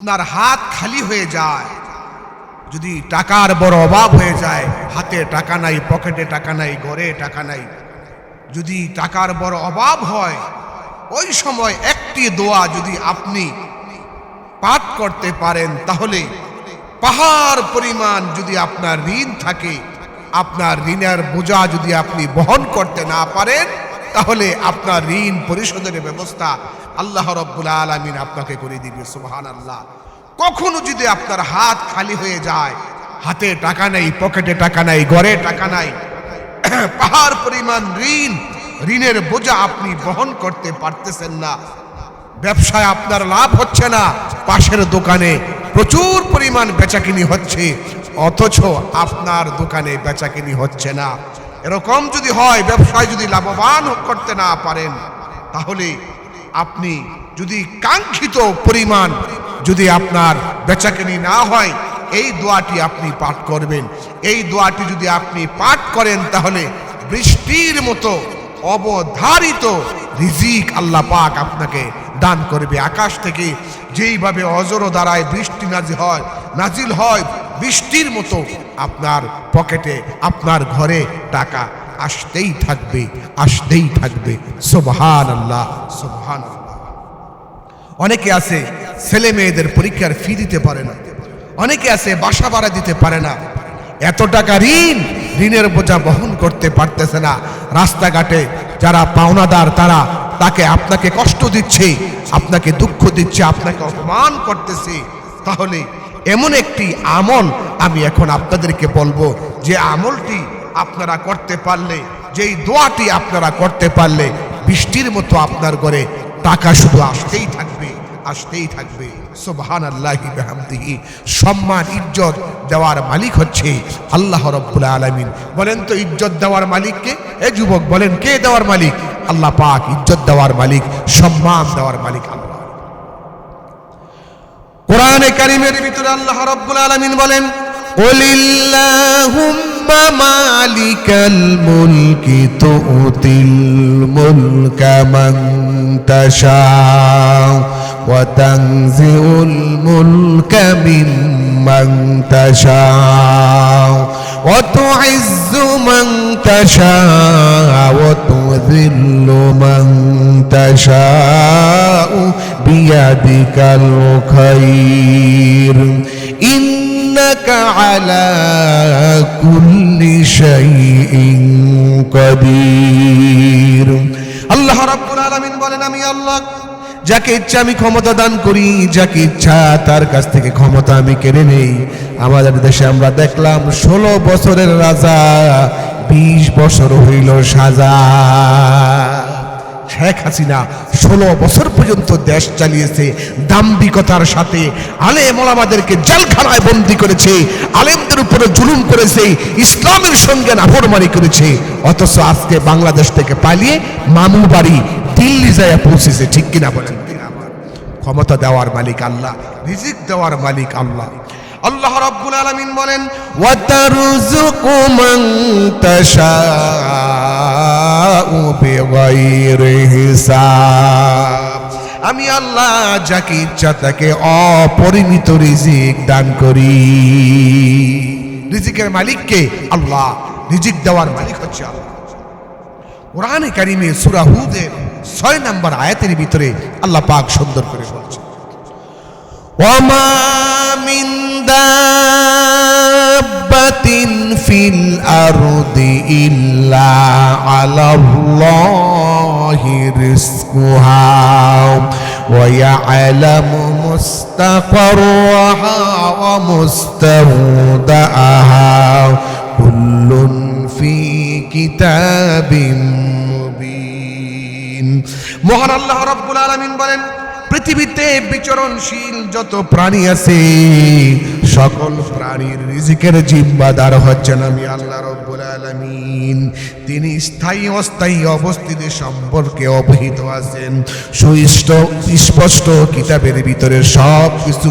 আপনার হাত খালি হয়ে যায়। যদি টাকার বড় অভাব হয়ে যায়, হাতে টাকা নাই, পকেটে টাকা নাই, ঘরে টাকা নাই, যদি টাকার বড় অভাব হয়, ওই সময় একটি দোয়া যদি আপনি পাঠ করতে পারেন, তাহলে পাহাড় পরিমাণ যদি আপনার ঋণ থাকে, আপনার ঋণের বোঝা যদি আপনি বহন করতে না পারেন তাহলে আপনার ঋণ পরিশোধের ব্যবস্থা আল্লাহ রব্বুল আলমিন আপনাকে করে দিবে সুবহান আল্লাহ কখনো যদি আপনার হাত খালি হয়ে যায়, হাতে টাকা নেই, পকেটে টাকা নাই, ঘরে টাকা নাই, পাহাড় পরিমাণ ঋণ, ঋণের বোঝা আপনি বহন করতে পারতেছেন না। ব্যবসায় আপনার লাভ হচ্ছে না, পাশের দোকানে প্রচুর পরিমাণ বেচাকিনি হচ্ছে, অথচ আপনার দোকানে বেচাকিনি হচ্ছে না। এরকম যদি হয়, ব্যবসায় যদি লাভবান করতে না পারেন, তাহলে আপনি যদি কাঙ্ক্ষিত পরিমাণ যদি আপনার বেচাকেনি না হয়, এই দোয়াটি আপনি পাঠ করবেন। এই দোয়াটি যদি আপনি পাঠ করেন, তাহলে বৃষ্টির মতো অবধারিত রিজিক আল্লাহ পাক আপনাকে দান করবে। আকাশ থেকে যেইভাবে অজর দ্বারায় বৃষ্টি নাজি হয়, নাজিল হয় বৃষ্টির মতো আপনার পকেটে, আপনার ঘরে টাকা আসতেই থাকবে আসতেই থাকবে। সোবহান আল্লাহ সোবহান অনেকে আছে ছেলে মেয়েদের পরীক্ষার ফি দিতে পারে না। অনেকে আছে বাসা ভাড়া দিতে পারে না। এত টাকা ঋণ, ঋণের বোঝা বহন করতে পারতেছে না। রাস্তাঘাটে যারা পাওনাদার, তারা তাকে আপনাকে কষ্ট দিচ্ছে, আপনাকে দুঃখ দিচ্ছে, আপনাকে অপমান করতেছে। তাহলে এমন একটি আমল আমি এখন আপনাদেরকে বলব, যে আমলটি আপনারা করতে পারলে, যেই দোয়াটি আপনারা করতে পারলে, বৃষ্টির মতো আপনার ঘরে টাকা শুধু আসতেই থাকবে আসতেই থাকবে। সোবহান আল্লাহি সম্মান, ইজ্জত দেওয়ার মালিক হচ্ছে আল্লাহ রব্বুল আলমিন। বলেন তো ইজ্জত দেওয়ার মালিককে এ যুবক, বলেন কে দেওয়ার মালিক? আল্লাহ পাক ইজ্জত দেওয়ার মালিক, সম্মান দেওয়ার মালিক। আল্লাহ কোরআনে কারিমের ভিতরে আল্লাহ রব্বুল আলমিন বলেন قلillahumma মালিকাল মুলকি তুতিল মুলকা মান তাশা ওয়া তানজিউল وتعز من تشاء وتذل من تشاء بيدك الخير إنك على كل شيء قدير আল্লাহ রাব্বুল আলামিন বলেন আমি আল্লাহ যাকে ইচ্ছা আমি ক্ষমতা দান করি, যাকে ইচ্ছা তার কাছ থেকে ক্ষমতা আমি কেড়ে নেই। আমাদের দেশে আমরা দেখলাম ষোলো বছরের রাজা, বিশ বছর হইল সাজা। শেখ হাসিনা ষোলো বছর পর্যন্ত দেশ চালিয়েছে। দাম্ভিকতার সাথে আলেম ওলামাদেরকে জেলখানায় বন্দি করেছে। আলেমদের উপরে জুলুম করেছে। ইসলামের সঙ্গে নাফরমারি করেছে। অথচ আজকে বাংলাদেশ থেকে পালিয়ে মামু বাড়ি দিল্লি যায় পৌঁছেছে। ঠিক কিনা বলেন? ক্ষমতা দেওয়ার মালিক আল্লাহ, রিজিক দেওয়ার মালিক আল্লাহ। আল্লাহ রাব্বুল আলামিন বলেন ওয়াতারযুকু মান তাশাউ বিগাইরি হিসাব। আমি আল্লাহ যাকে ইচ্ছা তাকে অপরিমিত রিজিক দান করি। রিজিকের মালিককে আল্লাহ রিজিক দেওয়ার মালিক হচ্ছে আল্লাহ। কোরআনে কারিমে সুরাহুদের ছয় নম্বর আয়াতের ভিতরে আল্লাহ পাক সুন্দর করে বলছে মা من دابة في الأرض إلا على الله رزقها ويعلم مستقرها ومستودعها كل في كتاب مبين মহান আল্লাহ রাব্বুল আলামিন বলেন পৃথিবীতে বিচরণশীল যত প্রাণী আছে, সকল প্রাণীর রিজিকের জিম্মাদার হচ্ছেন আমি আল্লাহ রব্বুল আলামিন। তিনি স্থায়ী অস্থায়ী অবস্থিতি সম্পর্কে অবহিত আছেন। সুইষ্ট স্পষ্ট কিতাবের ভিতরে সব কিছু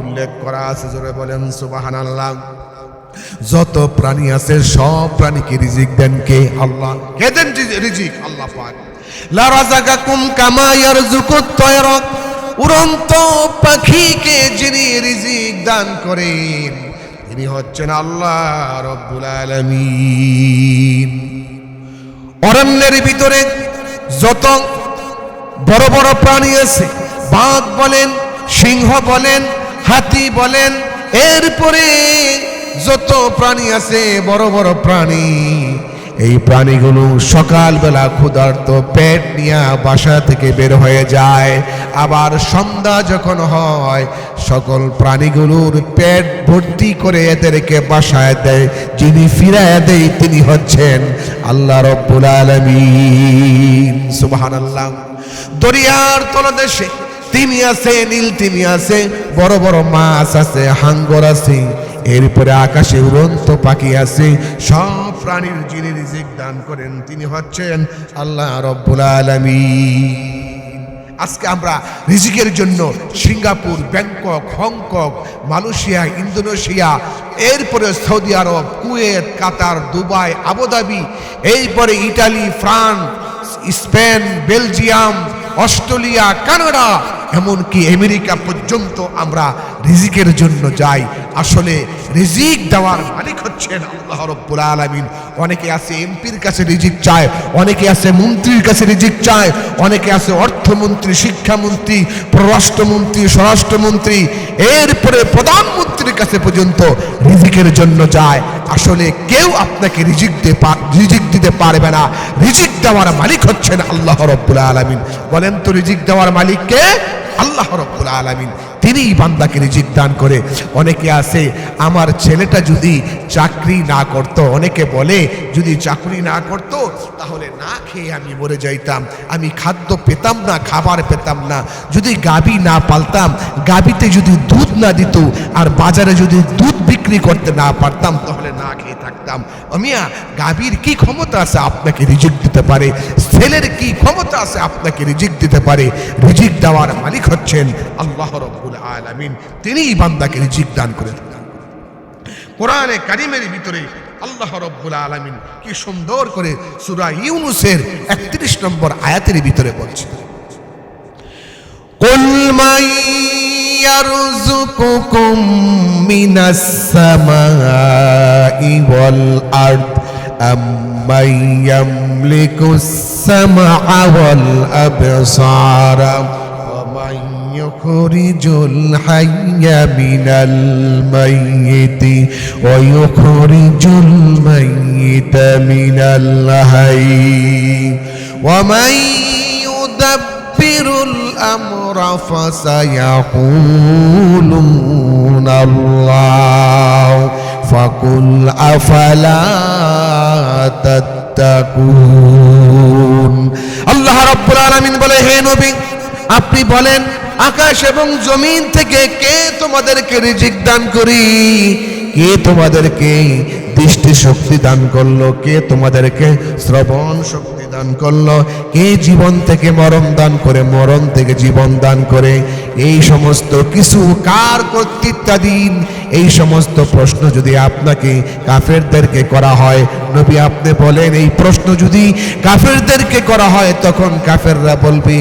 উল্লেখ করা আছে, জোরে বলেন সুবহানাল্লাহ। যত প্রাণী আছে, সব প্রাণীকে রিজিক দেন কে? আল্লাহ। কে দেন রিজিক? আল্লাহ পাক। লা রাযাকাকুম কামা ইয়ারযুকুত তায়রাক উড়ন্ত পাখিকে যিনি রিজিক দান করেন, তিনি হচ্ছেন আল্লাহ রব্বুল আলামিন। অরণ্যের ভিতরে যত বড় বড় প্রাণী আছে, বাঘ বলেন, সিংহ বলেন, হাতি বলেন, এরপরে যত প্রাণী আছে, বড় বড় প্রাণী এই প্রাণীগুলো সকালবেলা ক্ষুধার্ত পেট নিয়ে বাসা থেকে বের হয়ে যায়। আবার সন্ধ্যা যখন হয়, সকল প্রাণীগুলোর পেট ভর্তি করে এদেরকে বাসায় দেয়, যিনি ফিরায় দেয় তিনি হচ্ছেন আল্লাহ রব্বুল আলমিন। সুবাহান আল্লাহ দরিয়ার তলদেশে তিমি আছে, নীল তিমি আছে, বড় বড় মাছ আছে, হাঙ্গর আছে এরপরে আকাশে উড়ন্ত পাখি আছে, সব প্রাণীর যিনি রিজিক দান করেন। তিনি হচ্ছেন আল্লাহ রব্বুল আলামিন। আজকে আমরা রিজিকের জন্য Singapore, Bangkok, Hong Kong, Malaysia, Indonesia, এরপরে Saudi Arab, Kuwait, Qatar, Dubai, Abu Dhabi এরপরে Italy, France, Spain, Belgium, Australia, Canada এমনকি আমেরিকা পর্যন্ত আমরা রিজিকের জন্য যাই। আসলে রিজিক দেওয়ার মালিক হচ্ছেন আল্লাহ রব্বুল আলামিন। অনেকে আছে এমপির কাছে রিজিক চায়, অনেকে আছে মন্ত্রীর কাছে রিজিক চায়, অনেকে আছে অর্থমন্ত্রী, শিক্ষামন্ত্রী, পররাষ্ট্রমন্ত্রী, স্বরাষ্ট্রমন্ত্রী, এরপরে প্রধানমন্ত্রীর কাছে পর্যন্ত রিজিকের জন্য যায়। আসলে কেউ আপনাকে রিজিক রিজিক দিতে পারবে না। রিজিক দেওয়ার মালিক হচ্ছেন আল্লাহ রব্বুল আলামিন। বলেন তো, রিজিক দেওয়ার মালিক কে? আল্লাহ রব্বুল আলামিন তিনিই বান্দাকে রিজিক দান করে। অনেকে আছে, আমার ছেলেটা যদি চাকরি না করত অনেকে বলে, যদি চাকরি না করত, তাহলে না খেয়ে আমি মরে যাইতাম। আমি খাদ্য পেতাম না, খাবার পেতাম না। যদি গাবি না পালতাম, গাবিতে যদি দুধ না দিত, আর বাজারে যদি দুধ বিক্রি করতে না পারতাম, তাহলে না খেয়ে থাকতাম। অমিয়া গাভীর কি ক্ষমতা আছে আপনাকে রিজিক দিতে পারে? ছেলের কি ক্ষমতা আছে আপনাকে রিজিক দিতে পারে? রিজিক দেওয়ার মালিক হচ্ছেন আল্লাহ রব্বুল আলামিন। তিনিই বান্দাকে রিজিক দান করে কোরআনে কারিমের ভিতরে আল্লাহ রব্বুল আলামিন কি সুন্দর করে সুরা ইউনুসের একত্রিশ নম্বর আয়াতের ভিতরে বলছে কলমাই يرزقكم من السماء والأرض أم من يملك السمع والأبصار ومن يخرج الحي من الميت ويخرج الميت من الحي ومن يدبر الأمر فسيقولون الله فقل أفلا تتقون আল্লাহ রাব্বুল আলামিন বলে হে নবী আপনি বলেন আকাশ এবং জমিন থেকে কে তোমাদেরকে রিজিক দান করি কে তোমাদেরকে দৃষ্টি শক্তি দান করলো কে তোমাদেরকে শ্রবণ শক্তি দান করল। কে জীবন থেকে মরণ দান করে, মরণ থেকে জীবন দান করে? এই সমস্ত কিছু কার কর্তৃত্বাধীন? এই সমস্ত প্রশ্ন যদি আপনাকে কাফেরদেরকে করা হয়, নবী আপনি বলেন, এই প্রশ্ন যদি কাফেরদেরকে করা হয়, তখন কাফেররা বলবে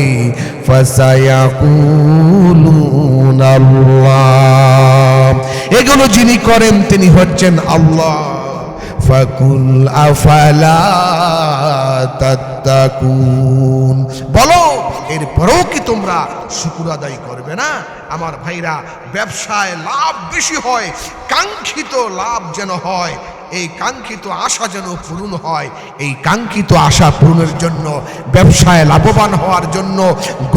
এগুলো যিনি করেন, তিনি হচ্ছেন আল্লাহ। ফাকুল আফালা তাত্তাকুন। বলো, এরপরেও কি তোমরা শুকুর আদায় করবে না? আমার ভাইরা, ব্যবসায় লাভ বেশি হয়, কাঙ্ক্ষিত লাভ যেন হয় এই কাঙ্ক্ষিত আশা যেন পূরণ হয়, এই কাঙ্ক্ষিত আশা পূরণের জন্য, ব্যবসায় লাভবান হওয়ার জন্য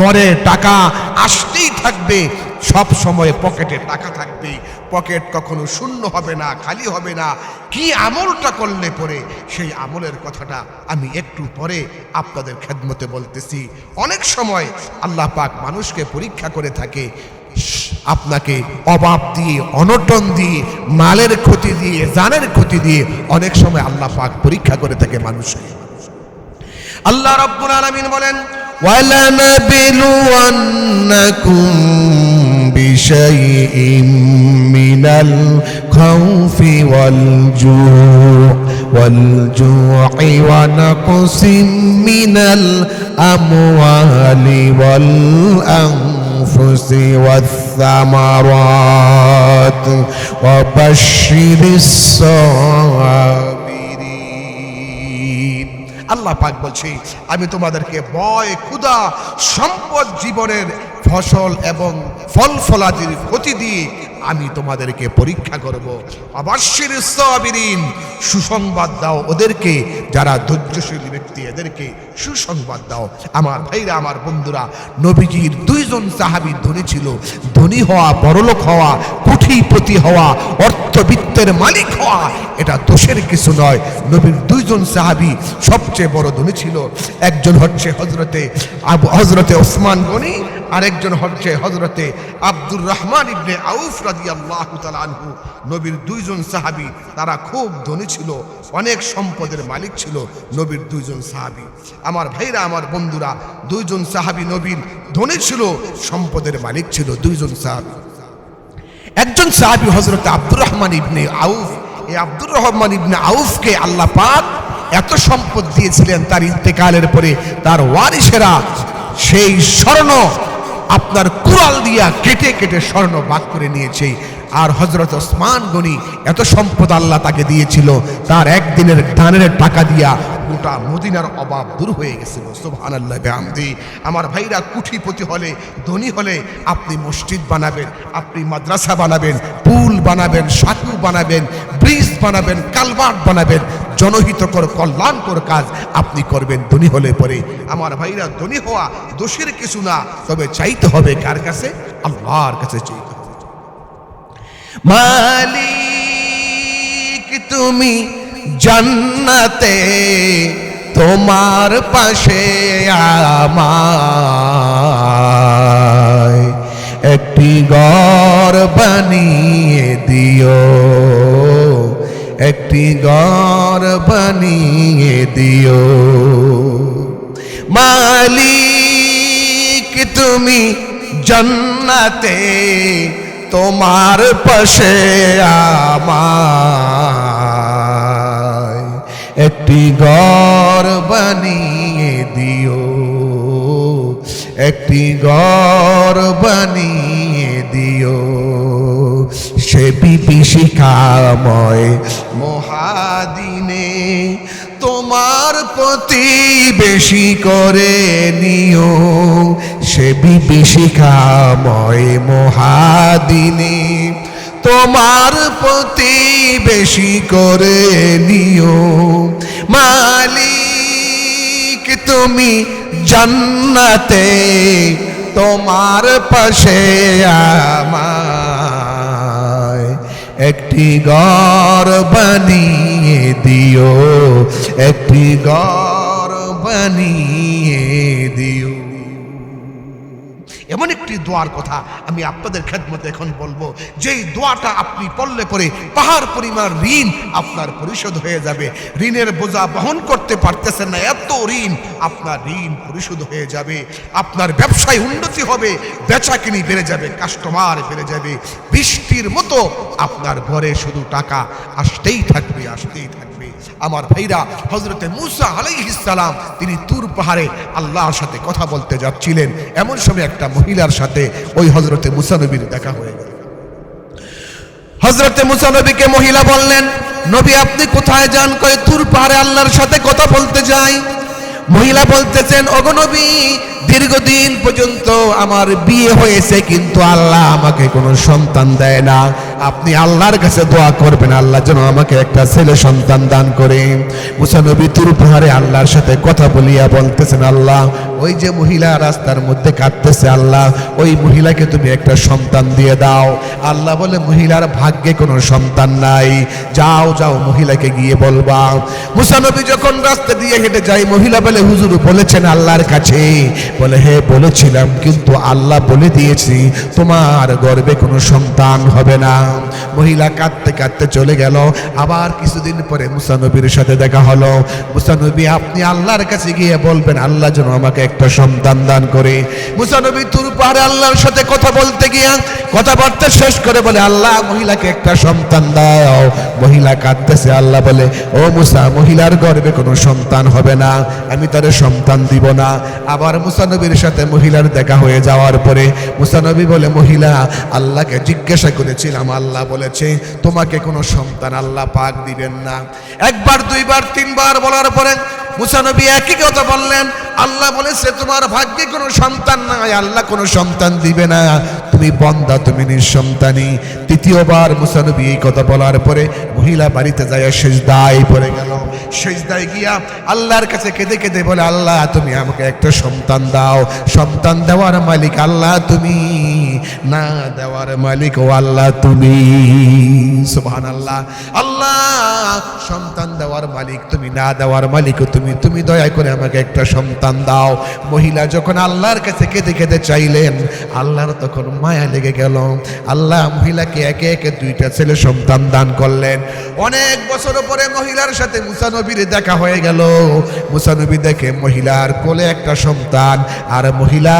গড়ে টাকা আসতেই থাকবে, সব সময় পকেটে টাকা থাকবে, পকেট কখনো শূন্য হবে না, খালি হবে না। কি আমলটা করলে পরে, সেই আমলের কথাটা আমি একটু পরে আপনাদের খেদমতে বলতেছি। অনেক সময় আল্লাহ পাক মানুষকে পরীক্ষা করে থাকে আপনাকে অভাব দিয়ে অনটন দিয়ে মালের ক্ষতি দিয়ে জানের ক্ষতি দিয়ে অনেক সময় আল্লাহ পাক পরীক্ষা করে থাকে মানুষকে আল্লাহ রব্বুল আলামিন বলেন ولنبلونكم بشيء من الخوف والجوع والجوع ونقص من الأموال والأنفس الأنفس والثمرات وبشر الصابرين আল্লাহ পাক বলছে আমি তোমাদেরকে ভয় ক্ষুধা সম্পদ জীবনের ফসল এবং ফল ফলাদির ক্ষতি দিয়ে আমি তোমাদেরকে পরীক্ষা করব। অবশ্যের সাবিরিন, সুসংবাদ দাও ওদেরকে। যারা ধৈর্যশীল ব্যক্তি, এদেরকে সুসংবাদ দাও। আমার ভাইরা, আমার বন্ধুরা, নবীজির দুইজন সাহাবী ধনী ছিল। ধনী হওয়া, বড়লোক হওয়া, কুঠিপতি হওয়া, অর্থবিত্তের মালিক হওয়া, এটা দোষের কিছু নয়। নবীর দুইজন সাহাবী সবচেয়ে বড় ধনী ছিল। একজন হচ্ছে হজরতে আবু হজরতে ওসমান গনি আরেকজন হচ্ছে হজরতে আব্দুর রহমান ইবনে আউফ রাদিয়াল্লাহু তাআলা আনহু। নবীর দুইজন সাহাবী, তারা খুব ধনী ছিল, অনেক সম্পদের মালিক ছিল নবীর দুইজন সাহাবী। আমার ভাইরা, আমার বন্ধুরা, দুইজন সাহাবী নবীর ধনী ছিল, সম্পদের মালিক ছিল দুইজন সাহাবী। একজন সাহাবী হজরত আব্দুর রহমান ইবনে আউফ, এই আব্দুর রহমান ইবনে আউফকে আল্লাহ পাক এত সম্পদ দিয়েছিলেন তার ইন্তেকালের পরে, তার ওয়ারিসেরা সেই স্বর্ণ আপনার কুড়াল দিয়া কেটে কেটে স্বর্ণ বাদ করে নিয়েছে। আর হজরত ওসমান গনি এত সম্পদ আল্লাহ তাকে দিয়েছিল, তার একদিনের ধানের টাকা দিয়া গোটা মদিনার অভাব দূর হয়ে গেছিল। সুবহান আল্লাহ বেহামদি। আমার ভাইরা কুঠিপতি হলে, ধনী হলে আপনি মসজিদ বানাবেন, আপনি মাদ্রাসা বানাবেন, পুল বানাবেন, সাঁকু বানাবেন, ব্রিজ বানাবেন, কালভার্ট বানাবেন জনহিতকর, কল্যাণকর কাজ আপনি করবেন, ধনী হলে পরে। আমার ভাইরা ধনী হওয়া দোষের কিছু না, তবে চাইতে হবে কার কাছে? আল্লাহর কাছে চাইতে হবে। মালিক, তুমি জান্নাতে, তোমার পাশে আমায় একটি ঘর বানিয়ে দিও। ঘর বানিয়ে দিও। মালিক, তুমি জন্নাতে, তোমার পাশে আমায় একটি ঘর বানিয়ে দিও। একটি ঘর বানিয়ে দিও। সে বিভীষিকাময় মহাদিনে তোমার প্রতি বেশি করে নিও। সে বিভীষিকাময় মহাদিনে তোমার প্রতি বেশি করে নিও। মালিক তুমি জান্নাতে তোমার পাশে আমায় একটি ঘর বানিয়ে দিও একটি ঘর বানিয়ে দিও। এমন একটি দোয়ার কথা আমি আপনাদের খেদমতে এখন বলব। যেই দোয়াটা আপনি পড়লে পরে পাহাড় পরিমাণ ঋণ আপনার পরিশোধ হয়ে যাবে। ঋণের বোঝা বহন করতে পারতেছেন না, এত ঋণ আপনার ঋণ পরিশোধ হয়ে যাবে। আপনার ব্যবসায় উন্নতি হবে, বেচা কিনি বেড়ে যাবে, কাস্টমার বেড়ে যাবে। বৃষ্টির মতো আপনার ঘরে শুধু টাকা, আসতেই থাকবে আসতেই থাকবে। আমার ভাইরা হজরতে মুসা আলাইহিসালাম তিনি তুর পাহাড়ে আল্লাহর সাথে কথা বলতে যাচ্ছিলেন। এমন সময় একটা মহিলার সাথে ওই হজরতে মুসা নবীর দেখা হয়ে গেল। হজরতে মুসা নবীকে মহিলা বললেন, নবী, আপনি কোথায় যান? কয়ে তুর পাহাড়ে আল্লাহর সাথে কথা বলতে যাই। মহিলা বলতেছেন অগনবী দীর্ঘদিন পর্যন্ত আমার বিয়ে হয়েছে, কিন্তু আল্লাহ আমাকে কোনো সন্তান দেয় না। আপনি আল্লাহর কাছে দোয়া করবেন, আল্লাহ যেন আমাকে একটা ছেলে সন্তান দান করে। মুসানবী তুর পাহাড়ে আল্লাহর সাথে কথা বলিয়া বলতেছেন, আল্লাহ, ওই যে মহিলা রাস্তার মধ্যে কাঁদতেছে, আল্লাহ, ওই মহিলাকে তুমি একটা সন্তান দিয়ে দাও। আল্লাহ বলে, মহিলার ভাগ্যে কোনো সন্তান নাই। যাও যাও, মহিলাকে গিয়ে বলবা। মুসানবী যখন রাস্তা দিয়ে হেঁটে যায়, মহিলা বলে, হুজুর, বলেছেন আল্লাহর কাছে? বলে হে বলেছিলাম, কিন্তু আল্লাহ বলে দিয়েছি, তোমার গর্বে কোনো সন্তান হবে না। মহিলা কাঁদতে কাঁদতে চলে গেল। আবার কিছুদিন পরে মুসানবীর সাথে দেখা হলো। মুসানবী, আপনি আল্লাহর কাছে গিয়ে বলবেন, আল্লাহ যেন আমাকে একটা সন্তান দান করে। মুসানবী তুর পাহাড়ে আল্লাহর সাথে কথা বলতে গিয়া কথাবার্তা শেষ করে বলে, আল্লাহ, মহিলাকে একটা সন্তান দাও। মহিলা কাঁদতেছে, আল্লাহ বলে, ও মুসা, মহিলার গর্বে কোনো সন্তান হবে না। আমি তার সন্তান দিব না। আবার মুসা মুসানবীর সাথে মহিলার দেখা হয়ে যাওয়ার পরে মুসানবী বলে, মহিলা, আল্লাহকে জিজ্ঞাসা করেছিলাম আল্লাহ বলেছে, তোমাকে কোনো সন্তান আল্লাহ পাক দিবেন না। একবার, দুইবার, তিনবার বলার পরে মুসানবী একই কথা বললেন আল্লাহ বলেছে, তোমার ভাগ্যে কোনো সন্তান নাই, আল্লাহ কোনো সন্তান দিবে না। তুমি বন্দা, তুমি নিঃসন্তানী। তৃতীয়বার মুসানবী এই কথা বলার পরে মহিলা বাড়িতে যায় সেজদায় পড়ে গেল। সেজদায় গিয়া আল্লাহর কাছে কেঁদে কেঁদে বলে, আল্লাহ, তুমি আমাকে একটা সন্তান দাও। সন্তান দেওয়ার মালিক আল্লাহ তুমি। না দেওয়ার মালিক ও আল্লাহ তুমি। সুবহান আল্লাহ আল্লাহ সন্তান দেওয়ার মালিক তুমি, না দেওয়ার মালিক তুমি। তুমি দয়া করে আমাকে একটা সন্তান দাও। মহিলা যখন আল্লাহর কাছে কেঁদে কেঁদে চাইলেন, আল্লাহর তখন মায়া লেগে গেল। আল্লাহ মহিলাকে একে একে দুইটা ছেলে সন্তান দান করলেন। অনেক বছর পরে মহিলার সাথে মুসানবীর দেখা হয়ে গেল। মুসানবী দেখে মহিলার কোলে একটা সন্তান, আর মহিলা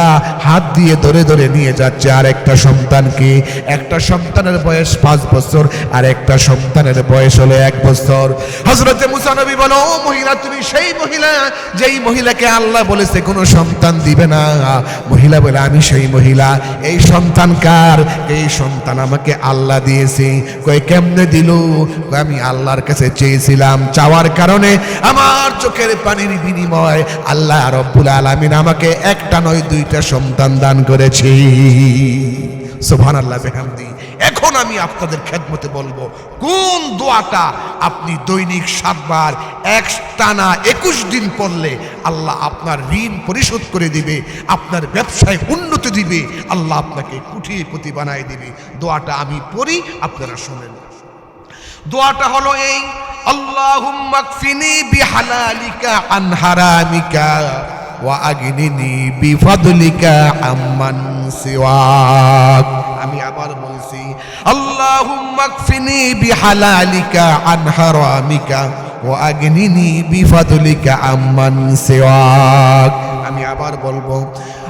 হাত দিয়ে ধরে ধরে নিয়ে যাচ্ছে আর একটা সন্তানকে। একটা সন্তানের বয়স পাঁচ বছর আর একটা সন্তানের বয়স হলো এক বছর। হজরতে মুসানবী বলো মহিলা, তুমি সেই মহিলা, যেই মহিলাকে আল্লাহ বলেছে, কোনো সন্তান দিবে না। মহিলা বলে, আমি সেই মহিলা। এই সন্তান কার? এই সন্তান আমাকে আল্লাহ দিয়েছে। কই কেমনে দিল? আমি আল্লাহর কাছে চেয়েছিলাম। চাওয়ার কারণে আমার চোখের পানির বিনিময় আল্লাহ রব্বুল আলামিন আমাকে একটা নয়, দুইটা সন্তান দান করেছি। সুবহান আল্লাহ বেহামদি। এখন আমি আপনাদের খেদমতে বলব, কোন দোয়াটা আপনি দৈনিক সাতবার এক টানা একুশ দিন পড়লে আল্লাহ আপনার ঋণ পরিশোধ করে দিবে, আপনার ব্যবসায় উন্নতি দিবে, আল্লাহ আপনাকে কুঠিপতি বানায় দিবে। দোয়াটা আমি পড়ি, আপনারা শোনেন। দোয়াটা হলো এই ওয়া আগনিনি বিফাদলিকা আম্মান আল্লাহুম্মা কফিনি বিহালালিকা আন হারামিকা ওয়া আগনিনি বিফাদলিকা আম্মান সিওয়াক আমি আবার বলবো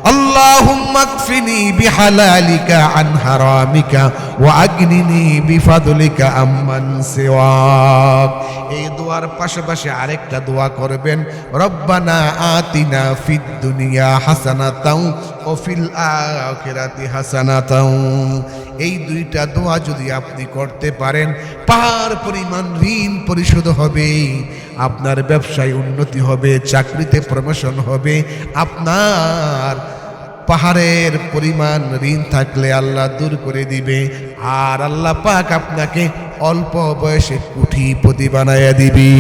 اللهم اكفني بحلالك عن حرامك واغنني بفضلك عمن سواك এই দোয়ার পাশাপাশি আরেকটা দোয়া করবেন রব্বানা আতিনা ফিদ দুনিয়া হাসানাতাও ও ফিল আখিরাতি হাসানাতাও এই দুইটা দোয়া যদি আপনি করতে পারেন, পাহাড় পরিমাণ ঋণ পরিশোধ হবে, আপনার ব্যবসায় উন্নতি হবে, চাকরিতে প্রমোশন হবে, আপনার পাহাড়ের পরিমাণ ঋণ থাকলে আল্লাহ দূর করে দিবে, আর আল্লাহ পাক আপনাকে অল্প বয়সে কুঠি প্রতি বানাইয়া দিবি।